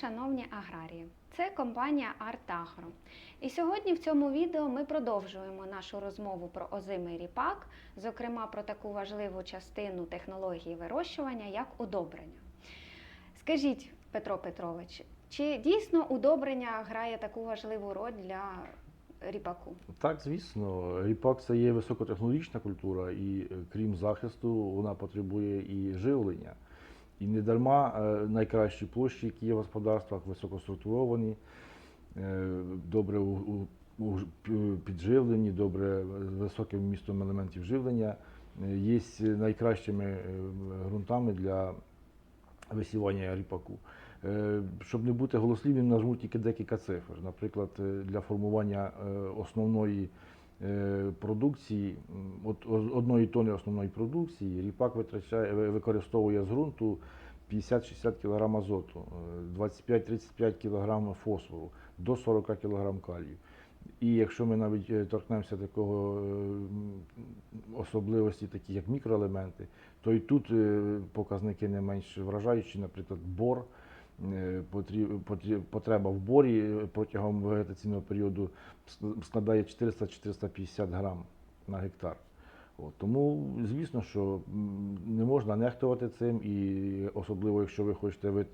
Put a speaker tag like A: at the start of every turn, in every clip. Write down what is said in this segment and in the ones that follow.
A: шановні аграрії! Це компанія Артагро. І сьогодні в цьому відео ми продовжуємо нашу розмову про озимий ріпак, зокрема про таку важливу частину технології вирощування, як удобрення. Скажіть, Петро Петрович, чи дійсно удобрення грає таку важливу роль для ріпаку?
B: Так, звісно, ріпак це є високотехнологічна культура, і е, крім захисту, вона потребує і живлення. І не дарма е, найкращі площі, які є в господарствах, високоструктуровані, е, добре підживлені, добре з високим вмістом елементів живлення, е, є найкращими е, ґрунтами для висівання ріпаку. Е, Щоб не бути голослівним, нажму тільки декілька цифр. Наприклад, е, для формування е, основної е, продукції, м, от одної тони основної продукції, ріпак витрачає, використовує з ґрунту 50-60 кг азоту, е, 25-35 кг фосфору, до 40 кг калію. І якщо ми навіть е, торкнемося такого е, особливості, такі як мікроелементи, то і тут е, показники не менш вражаючі, наприклад, бор. Е, Потреба в борі е, протягом вегетаційного періоду складає 400-450 грам на гектар. От, тому, звісно, що не можна нехтувати цим, і особливо, якщо ви хочете ви-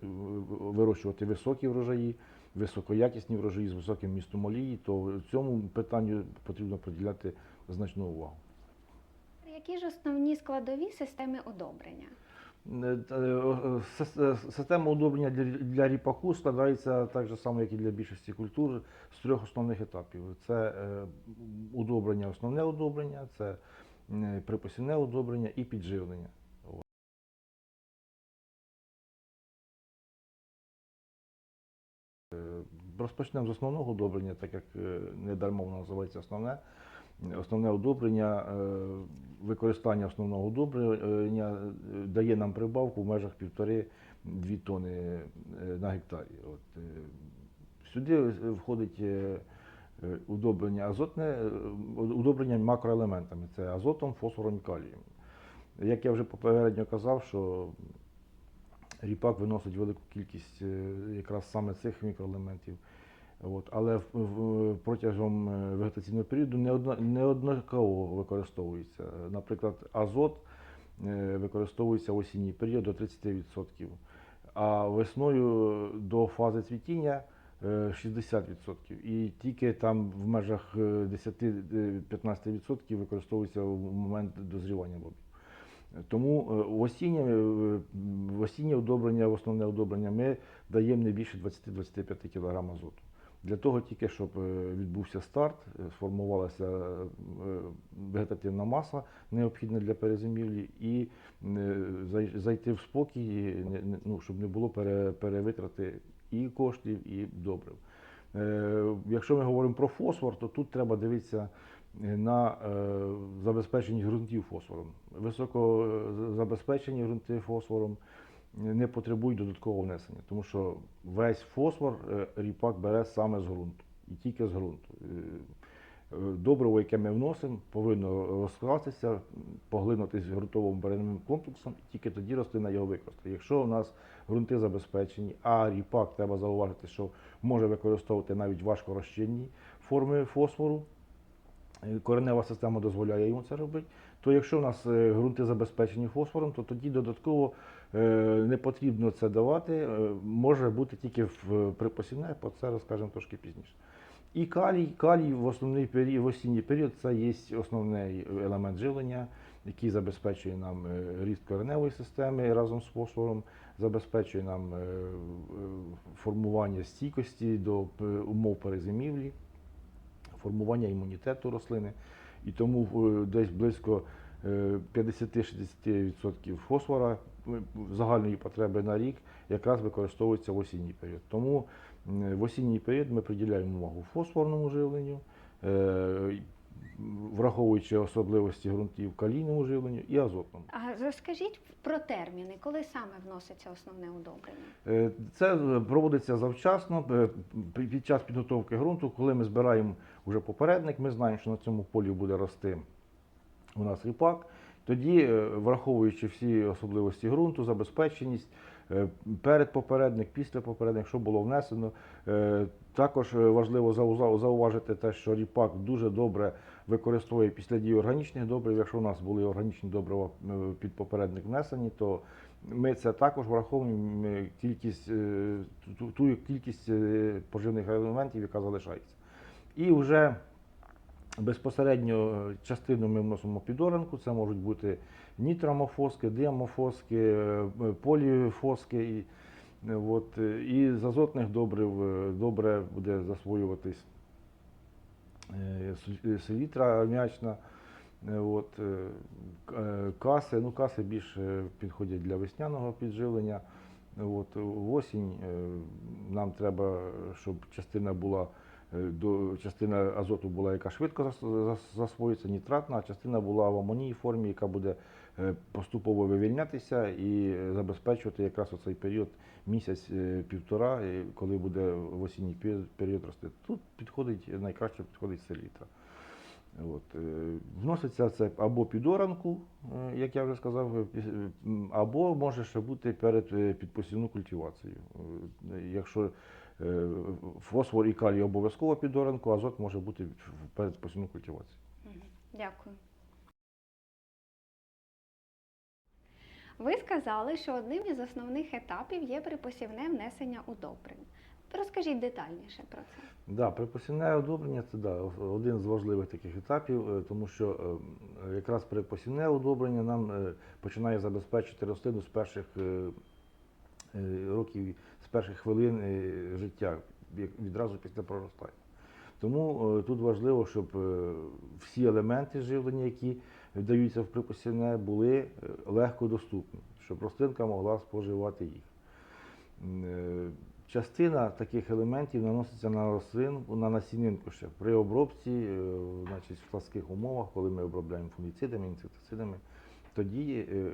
B: вирощувати високі врожаї, високоякісні врожаї з високим містом олії, то цьому питанню потрібно приділяти значну увагу.
A: Які ж основні складові системи удобрення?
B: О, сис- е, Система удобрення для, ріпаку складається так же само, як і для більшості культур, з трьох основних етапів. Це удобрення, основне удобрення, це припосівне удобрення і підживлення. Розпочнемо з основного удобрення, так як не дарма воно називається основне. Основне удобрення, е, використання основного удобрення е, дає нам прибавку в межах півтори-дві тони е, на гектарі. От, сюди входить удобрення азотне, удобрення макроелементами. Це азотом, фосфором і калієм. Як я вже попередньо казав, що ріпак виносить велику кількість якраз саме цих мікроелементів. От, але протягом е, вегетаційного періоду не, використовується. Е, Наприклад, азот е, використовується в осінній період до 30%, а весною до фази цвітіння е, 60%. І тільки там в межах е, 10-15% використовується в момент дозрівання бобів. Тому е, в осіннє, е, в осіннє удобрення, в основне удобрення ми даємо не більше 20-25 кг азоту. Для того тільки, щоб е, відбувся старт, е, сформувалася е, вегетативна маса, необхідна для перезимівлі, і зайти в спокій, ну, щоб не було перевитрати і коштів, і добрив. Якщо ми говоримо про фосфор, то тут треба дивитися на забезпеченість ґрунтів фосфором. Високо забезпечені ґрунти фосфором не потребують додаткового внесення, тому що весь фосфор е, ріпак бере саме з ґрунту і тільки з ґрунту. Е, е, Добриво, яке ми вносимо, повинно розкластися, поглинутися ґрунтовим баряним комплексом, і тільки тоді рослина його використає. Якщо у нас ґрунти забезпечені, а ріпак треба зауважити, що може використовувати навіть важкорозчинні форми фосфору, коренева система дозволяє йому це робити, то якщо у нас ґрунти забезпечені фосфором, то тоді додатково не потрібно це давати, е, може бути тільки в припосівне, про це розкажемо трошки пізніше. І калій, калій в основний період, в осінній період це є основний елемент живлення, який забезпечує нам е, ріст кореневої системи разом з фосфором, забезпечує нам е, е, формування стійкості до е, умов перезимівлі, формування імунітету рослини. І тому е, десь близько е, 50-60% фосфора е, загальної потреби на рік якраз використовується в осінній період. Тому в осінній період ми приділяємо увагу фосфорному живленню, е, враховуючи особливості ґрунтів калійному живленню і азотному.
A: А розкажіть про терміни, коли саме вноситься основне удобрення?
B: Е, Це проводиться завчасно е, під час підготовки ґрунту, коли ми збираємо вже попередник, ми знаємо, що на цьому полі буде рости у нас ріпак. Тоді, е, враховуючи всі особливості ґрунту, забезпеченість, Е, Перед попередник, після попередник, що було внесено. Е, Також е, важливо зауважити те, що ріпак дуже добре використовує після дії органічних добрив. Якщо у нас були органічні добрива е, під попередник внесені, то ми це також враховуємо е, кількість, е, ту, кількість е, поживних елементів, яка залишається. І вже безпосередньо е, частину ми вносимо під оранку. Це можуть бути нітрамофоски, диамофоски, е, е, поліфоски. І, от, і з азотних добрив добре буде засвоюватись селітра м'ячна. Е, От, каси, ну каси більше підходять для весняного підживлення. От, в осінь нам треба, щоб частина була до частина азоту була, яка швидко зас- зас- засвоюється, нітратна, а частина була в амонійній формі, яка буде е, поступово вивільнятися і е, забезпечувати якраз оцей період місяць-півтора, коли буде в осінній період рости. Тут підходить найкраще підходить селітра. От, е, вноситься це або під оранку, е, як я вже сказав, е, е, або може ще бути перед е, підпосівну культивацією. Е, Якщо е, фосфор і калій обов'язково під оранку, азот може бути в- перед посівну культивацією.
A: Мгм. Дякую. Ви сказали, що одним із основних етапів є припосівне внесення удобрень. Розкажіть детальніше про це.
B: Да, припосівне одобрення це да, один з важливих таких етапів, е, тому що е, якраз припосівне одобрення нам е, починає забезпечити рослину з перших е, е, років, з перших хвилин е, життя, відразу після проростання. Тому е, тут важливо, щоб е, всі елементи живлення, які вдаються в припосівне, були е, легко доступні, щоб рослинка могла споживати їх. Е, Частина таких елементів наноситься на рослину, на насінинку ще при обробці, е, значить, в складських умовах, коли ми обробляємо фунгіцидами, інсектицидами, тоді е, е,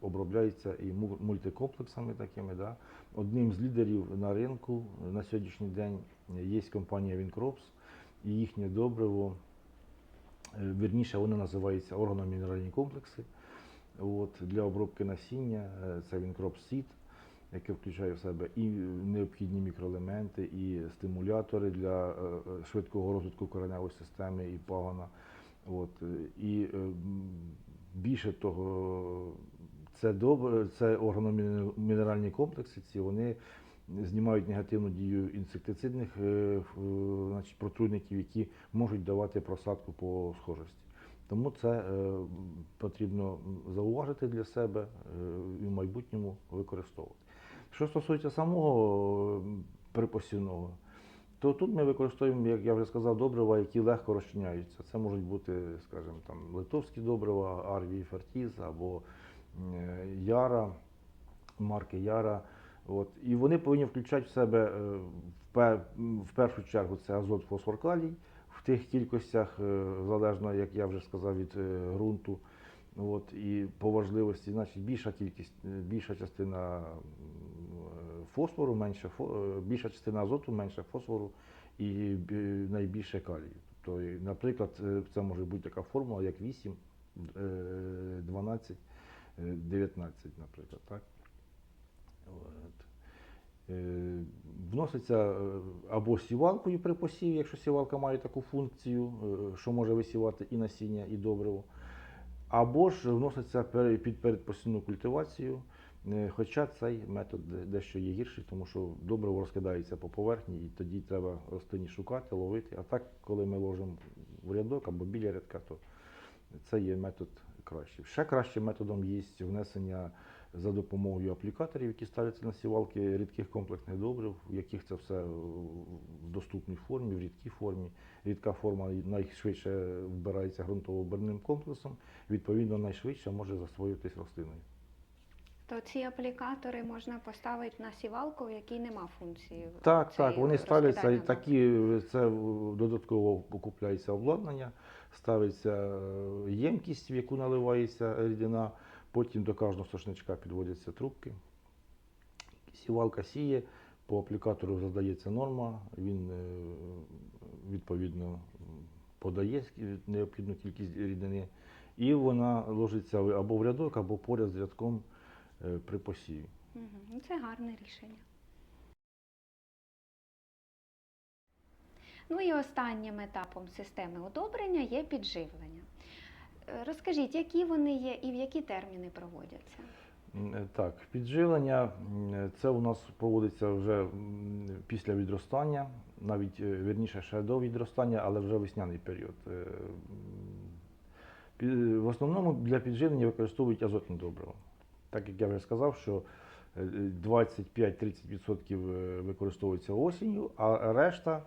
B: обробляється і мультикомплексами такими. Да. Одним з лідерів на ринку на сьогоднішній день є компанія Вінкропс і їхнє добриво, е, вірніше вони називаються органомінеральні комплекси. От, для обробки насіння це Вінкроп Сіт, яке включає в себе і необхідні мікроелементи, і стимулятори для швидкого розвитку кореневої системи і пагона. От, і більше того, це добре, це органомінеральні комплекси, ці вони знімають негативну дію інсектицидних е, значить, протруйників, які можуть давати просадку по схожості. Тому це е, потрібно зауважити для себе е, і в майбутньому використовувати. Що стосується самого е, припосівного, то тут ми використовуємо, як я вже сказав, добрива, які легко розчиняються. Це можуть бути, скажімо, там литовські добрива, Арвії Фертіз або е, Яра, марки Яра. От. І вони повинні включати в себе е, в першу чергу це азот, фосфор, калій в тих кількостях, е, залежно, як я вже сказав, від ґрунту. От, і по важливості, значить, більша кількість, більша частина фосфору, менше е, більша частина азоту, менше фосфору і найбільше калію. Тобто, наприклад, е, це може бути така формула, як 8, е, 12, е, 19, наприклад. Так? От. Е, Вноситься або сівалкою при посіві, якщо сівалка має таку функцію, що може висівати і насіння, і добриво. Або ж вноситься під передпосівну культивацію, хоча цей метод дещо є гірший, тому що добриво розкидається по поверхні, і тоді треба рослині шукати, ловити. А так, коли ми ложимо в рядок або біля рядка, то це є метод кращий. Ще кращим методом є внесення за допомогою аплікаторів, які ставляться на сівалки рідких комплексних добрив, в яких це все в доступній формі, в рідкій формі. Рідка форма найшвидше вбирається ґрунтово-оберним комплексом, відповідно, найшвидше може засвоюватись рослиною.
A: То ці аплікатори можна поставити на сівалку, в якій нема функції.
B: Так, так, вони ставляться і такі, це додатково покупляється обладнання, ставиться е, ємкість, в яку наливається рідина, потім до кожного сошничка підводяться трубки. Сівалка сіє, по аплікатору задається норма, він е, відповідно подає необхідну кількість рідини, і вона ложиться або в рядок, або поряд з рядком при посіві.
A: Угу. Ну, це гарне рішення. Ну і останнім етапом системи удобрення є підживлення. Е, Розкажіть, які вони є і в які терміни проводяться?
B: Е, Так, підживлення е, це у нас проводиться вже після відростання, навіть е, вірніше ще до відростання, але вже весняний період. Е, В основному для підживлення використовують азотні добрива. Так як я вже сказав, що е, 25-30% е, використовується осінню, а решта,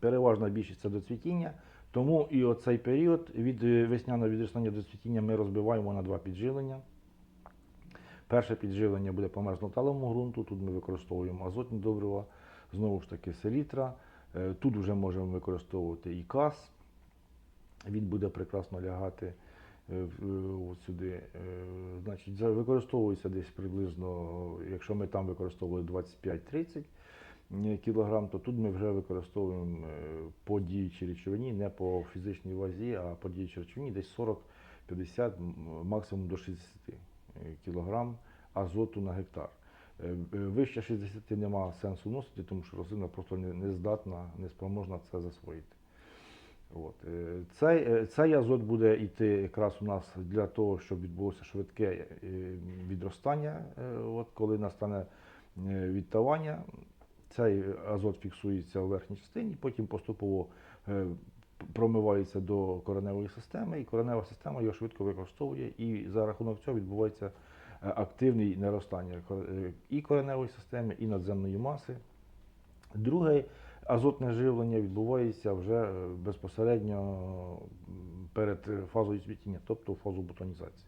B: переважна більшість це до цвітіння. Тому і оцей період від е, весняного відростання до цвітіння ми розбиваємо на два підживлення. Перше підживлення буде по мерзноталому ґрунту. Тут ми використовуємо азотні добрива, знову ж таки селітра. Е, Тут вже можемо використовувати і кас. Він буде прекрасно лягати е, е, от сюди. Е, Значить, використовується десь приблизно, якщо ми там використовували 25-30 кг, то тут ми вже використовуємо е, по діючій речовині, не по фізичній вазі, а по діючій речовині десь 40-50, максимум до 60 кг азоту на гектар. Е, е, Вище 60 немає сенсу вносити, тому що рослина просто не здатна, не спроможна це засвоїти. От. е, Цей, е, цей азот буде йти якраз у нас для того, щоб відбулося швидке е, відростання, от, коли настане відтавання. Цей азот фіксується у верхній частині, потім поступово промивається до кореневої системи, і коренева система його швидко використовує, і за рахунок цього відбувається активне наростання і кореневої системи, і надземної маси. Друге азотне живлення відбувається вже е, безпосередньо перед фазою цвітіння, тобто фазу бутонізації.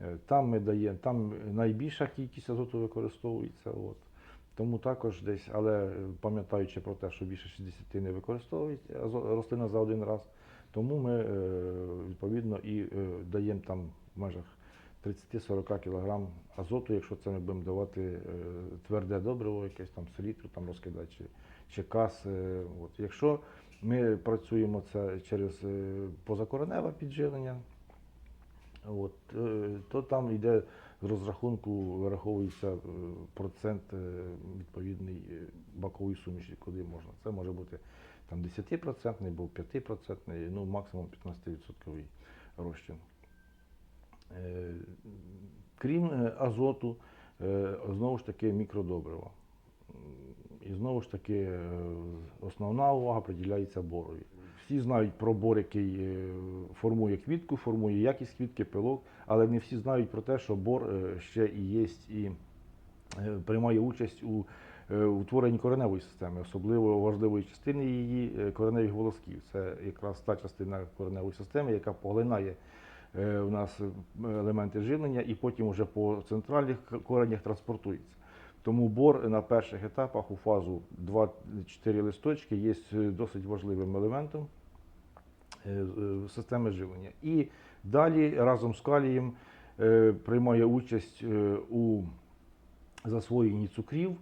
B: Е, Там ми даємо, там найбільша кількість азоту використовується. От. Тому також десь, але е, пам'ятаючи про те, що більше 60 не використовують рослина за один раз, тому ми відповідно і даємо там в межах 30-40 кг азоту, якщо це ми будемо давати тверде добриво, якесь там селітру там розкидати, чи, чи кас. е, От. Якщо ми працюємо це через е, позакореневе підживлення, От, е, то там йде з розрахунку, вираховується процент відповідний бакової суміші, куди можна. Це може бути там 10% або 5%, ну максимум 15% розчин. Крім азоту, знову ж таки мікродобрива. І знову ж таки е, основна увага приділяється борові. Всі знають про бор, який е, формує квітку, формує якість квітки, пилок, але не всі знають про те, що бор е, ще і є і приймає участь у утворенні кореневої системи, особливо важливої частини її кореневих волосків. Це якраз та частина кореневої системи, яка поглинає у нас елементи живлення і потім вже по центральних коренях транспортується. Тому бор на перших етапах у фазу 2-4 листочки є е, досить важливим елементом е, е, системи живлення. І далі разом з калієм приймає участь у засвоєнні цукрів,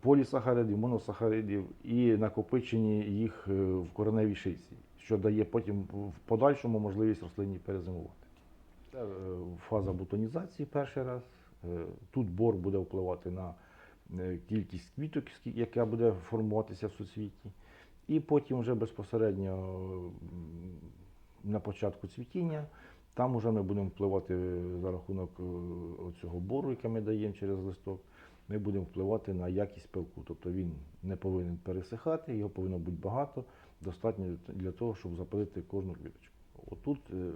B: полісахаридів, моносахаридів і накопиченні їх в кореневій шийці, що дає потім в подальшому можливість рослині перезимувати. Фаза бутонізації перший раз. Е, Тут бор буде впливати на е, кількість квіток, яка буде формуватися в суцвітті. І потім вже безпосередньо на початку цвітіння, там вже ми будемо впливати за рахунок е, цього бору, який ми даємо через листок, ми будемо впливати на якість пилку. Тобто він не повинен пересихати, його повинно бути багато, достатньо для того, щоб запилити кожну квіточку. Отут е,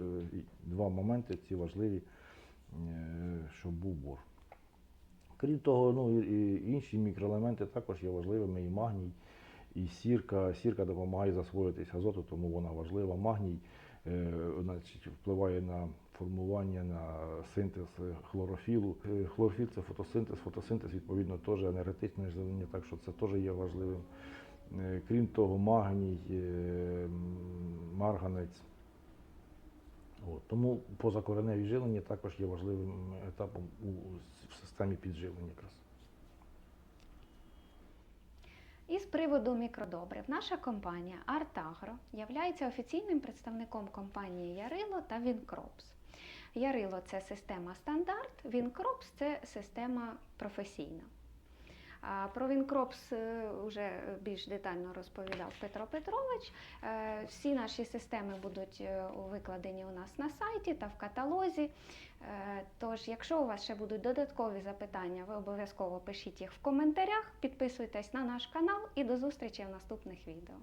B: два моменти ці важливі, е, щоб був бор. Крім того, ну, і- інші мікроелементи також є важливими, і магній, і сірка. Сірка допомагає засвоїтись азоту, тому вона важлива. Магній е, значить, впливає на формування, на синтез е, хлорофілу. Е, Хлорофіл це фотосинтез, фотосинтез, відповідно, теж енергетичне живлення, так що це теж є важливим. Е, Крім того, магній, е, марганець. От. Тому позакореневі живлення також є важливим етапом у, в системі підживлення якраз.
A: І з приводу мікродобрив, наша компанія Артагро являється офіційним представником компанії Ярило та Вінкропс. Ярило це система стандарт, Вінкропс це система професійна. А Про Вінкропс вже більш детально розповідав Петро Петрович. Е, Всі наші системи будуть е, викладені у нас на сайті та в каталозі. Е, Тож, якщо у вас ще будуть додаткові запитання, ви обов'язково пишіть їх в коментарях, підписуйтесь на наш канал і до зустрічі в наступних відео.